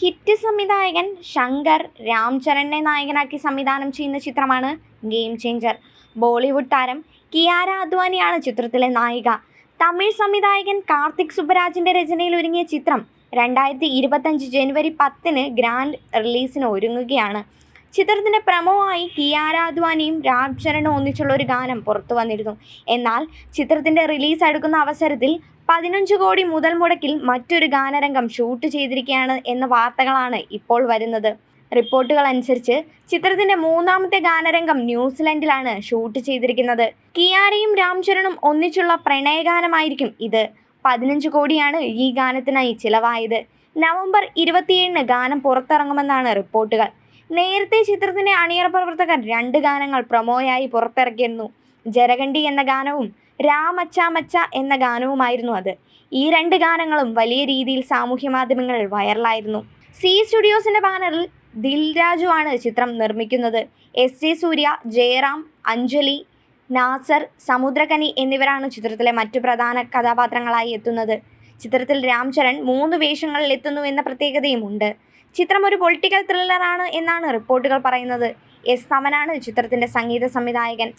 Hit സംവിധായകൻ ശങ്കർ രാംചരണിനെ നായകനാക്കി സംവിധാനം ചെയ്യുന്ന ചിത്രമാണ് ഗെയിം ചേഞ്ചർ ബോളിവുഡ് താരം കിയാര അദ്വാനിയാണ് ചിത്രത്തിലെ നായിക. തമിഴ് സംവിധായകൻ കാർത്തിക് സുബരാജിന്റെ രചനയിൽ ഒരുങ്ങിയ ചിത്രം രണ്ടായിരത്തി ഇരുപത്തഞ്ച് ജനുവരി പത്തിന് ഗ്രാൻഡ് റിലീസിന് ഒരുങ്ങുകയാണ്. ചിത്രത്തിന്റെ പ്രമോവായി കിയാര അദ്വാനിയും രാംചരണും ഒന്നിച്ചുള്ള ഒരു ഗാനം പുറത്തു വന്നിരുന്നു. എന്നാൽ ചിത്രത്തിന്റെ റിലീസ് അടുക്കുന്ന അവസരത്തിൽ പതിനഞ്ച് കോടി മുതൽ മുടക്കിൽ മറ്റൊരു ഗാനരംഗം ഷൂട്ട് ചെയ്തിരിക്കുകയാണ് എന്ന വാർത്തകളാണ് ഇപ്പോൾ വരുന്നത്. റിപ്പോർട്ടുകൾ അനുസരിച്ച് ചിത്രത്തിന്റെ മൂന്നാമത്തെ ഗാനരംഗം ന്യൂസിലൻഡിലാണ് ഷൂട്ട് ചെയ്തിരിക്കുന്നത്. കിയാരയും രാംചരണും ഒന്നിച്ചുള്ള പ്രണയഗാനമായിരിക്കും ഇത്. പതിനഞ്ച് കോടിയാണ് ഈ ഗാനത്തിനായി ചിലവായത്. നവംബർ ഇരുപത്തിയേഴിന് ഗാനം പുറത്തിറങ്ങുമെന്നാണ് റിപ്പോർട്ടുകൾ. നേരത്തെ ചിത്രത്തിന്റെ അണിയറ പ്രവർത്തകർ രണ്ട് ഗാനങ്ങൾ പ്രൊമോയായി പുറത്തിറക്കിയിരുന്നു. ജരകണ്ടി എന്ന ഗാനവും രാമച്ച മച്ച എന്ന ഗാനവുമായിരുന്നു അത്. ഈ രണ്ട് ഗാനങ്ങളും വലിയ രീതിയിൽ സാമൂഹ്യ മാധ്യമങ്ങളിൽ വൈറലായിരുന്നു. സി സ്റ്റുഡിയോസിന്റെ ബാനറിൽ ദിൽരാജു ആണ് ചിത്രം നിർമ്മിക്കുന്നത്. എസ് ജെ സൂര്യ ജയറാം അഞ്ജലി നാസർ സമുദ്രകനി എന്നിവരാണ് ചിത്രത്തിലെ മറ്റു പ്രധാന കഥാപാത്രങ്ങളായി എത്തുന്നത്. ചിത്രത്തിൽ രാംചരൺ മൂന്ന് വേഷങ്ങളിൽ എത്തുന്നു എന്ന പ്രത്യേകതയും ഉണ്ട്. ചിത്രം ഒരു പൊളിറ്റിക്കൽ ത്രില്ലറാണ് എന്നാണ് റിപ്പോർട്ടുകൾ പറയുന്നത്. എസ് തമനാണ് ചിത്രത്തിന്റെ സംഗീത സംവിധായകൻ.